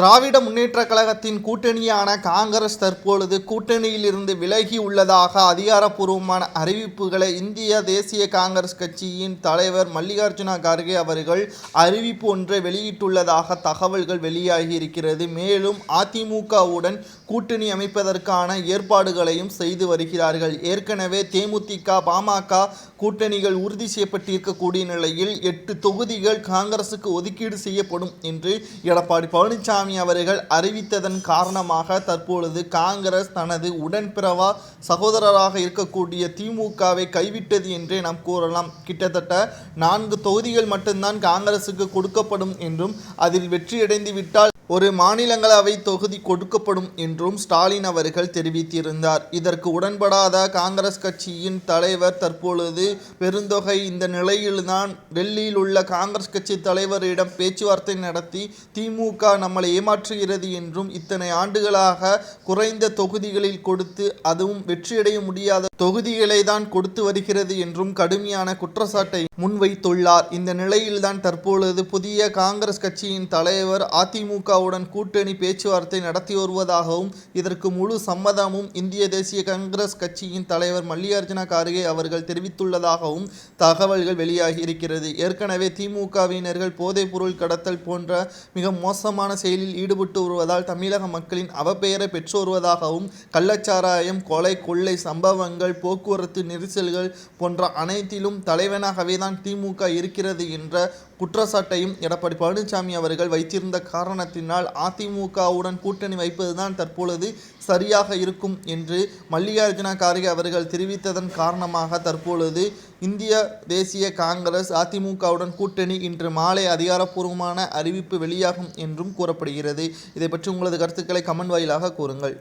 திராவிட முன்னேற்ற கழகத்தின் கூட்டணியான காங்கிரஸ் தற்பொழுது கூட்டணியில் இருந்து விலகி உள்ளதாக அதிகாரப்பூர்வமான அறிவிப்புகளை இந்திய தேசிய காங்கிரஸ் கட்சியின் தலைவர் மல்லிகார்ஜுன கார்கே அவர்கள் அறிவிப்பு ஒன்றை வெளியிட்டுள்ளதாக தகவல்கள் வெளியாகி இருக்கிறது. மேலும் அதிமுகவுடன் கூட்டணி அமைப்பதற்கான ஏற்பாடுகளையும் செய்து வருகிறார்கள். ஏற்கனவே தேமுதிக பாமக கூட்டணிகள் உறுதி செய்யப்பட்டிருக்கக்கூடிய நிலையில் எட்டு தொகுதிகள் காங்கிரசுக்கு ஒதுக்கீடு செய்யப்படும் என்று எடப்பாடி பழனிசாமி அவர்கள் அறிவித்ததன் காரணமாக தற்பொழுது காங்கிரஸ் தனது உடன்பிறவா சகோதரராக இருக்கக்கூடிய திமுகவை கைவிட்டது என்றே நாம் கூறலாம். கிட்டத்தட்ட நான்கு தொகுதிகள் மட்டும்தான் காங்கிரசுக்கு கொடுக்கப்படும் என்றும் அதில் வெற்றியடைந்து விட்டால் ஒரு மாநிலங்களவை தொகுதி கொடுக்கப்படும் என்றும் ஸ்டாலின் அவர்கள் தெரிவித்திருந்தார். இதற்கு உடன்படாத காங்கிரஸ் கட்சியின் தலைவர் தற்பொழுது பெருந்தொகை இந்த நிலையில்தான் டெல்லியில் உள்ள காங்கிரஸ் கட்சி தலைவரிடம் பேச்சுவார்த்தை நடத்தி திமுக நம்மளை ஏமாற்றுகிறது என்றும் இத்தனை ஆண்டுகளாக குறைந்த தொகுதிகளில் கொடுத்து அதுவும் வெற்றியடைய முடியாத தொகுதிகளை தான் கொடுத்து வருகிறது என்றும் கடுமையான குற்றச்சாட்டை முன்வைத்துள்ளார். இந்த நிலையில்தான் தற்பொழுது புதிய காங்கிரஸ் கட்சியின் தலைவர் அதிமுகவுடன் கூட்டணி பேச்சுவார்த்தை நடத்தி வருவதாகவும் இதற்கு முழு சம்மதமும் இந்திய தேசிய காங்கிரஸ் கட்சியின் தலைவர் மல்லிகார்ஜுன கார்கே அவர்கள் தெரிவித்துள்ளதாகவும் தகவல்கள் வெளியாகி இருக்கிறது. ஏற்கனவே திமுகவினர்கள் போதைப் பொருள் கடத்தல் போன்ற மிக மோசமான செயலில் ஈடுபட்டு வருவதால் தமிழக மக்களின் அவப்பெயரை பெற்று வருவதாகவும் கள்ளச்சாராயம் கொலை கொள்ளை சம்பவங்கள் போக்குவரத்து நெரிசல்கள் போன்ற அனைத்திலும் தலைவனாகவே தான் திமுக இருக்கிறது என்ற குற்றச்சாட்டையும் எடப்பாடி பழனிசாமி அவர்கள் வைத்திருந்த காரணத்தினால் அதிமுகவுடன் கூட்டணி வைப்பதுதான் தற்பொழுது சரியாக இருக்கும் என்று மல்லிகார்ஜுன கார்கே அவர்கள் தெரிவித்ததன் காரணமாக தற்பொழுது இந்திய தேசிய காங்கிரஸ் அதிமுகவுடன் கூட்டணி இன்று மாலை அதிகாரப்பூர்வமான அறிவிப்பு வெளியாகும் என்றும் கூறப்படுகிறது. இதை பற்றி உங்களது கருத்துக்களை கமெண்ட் வாயிலாக கூறுங்கள்.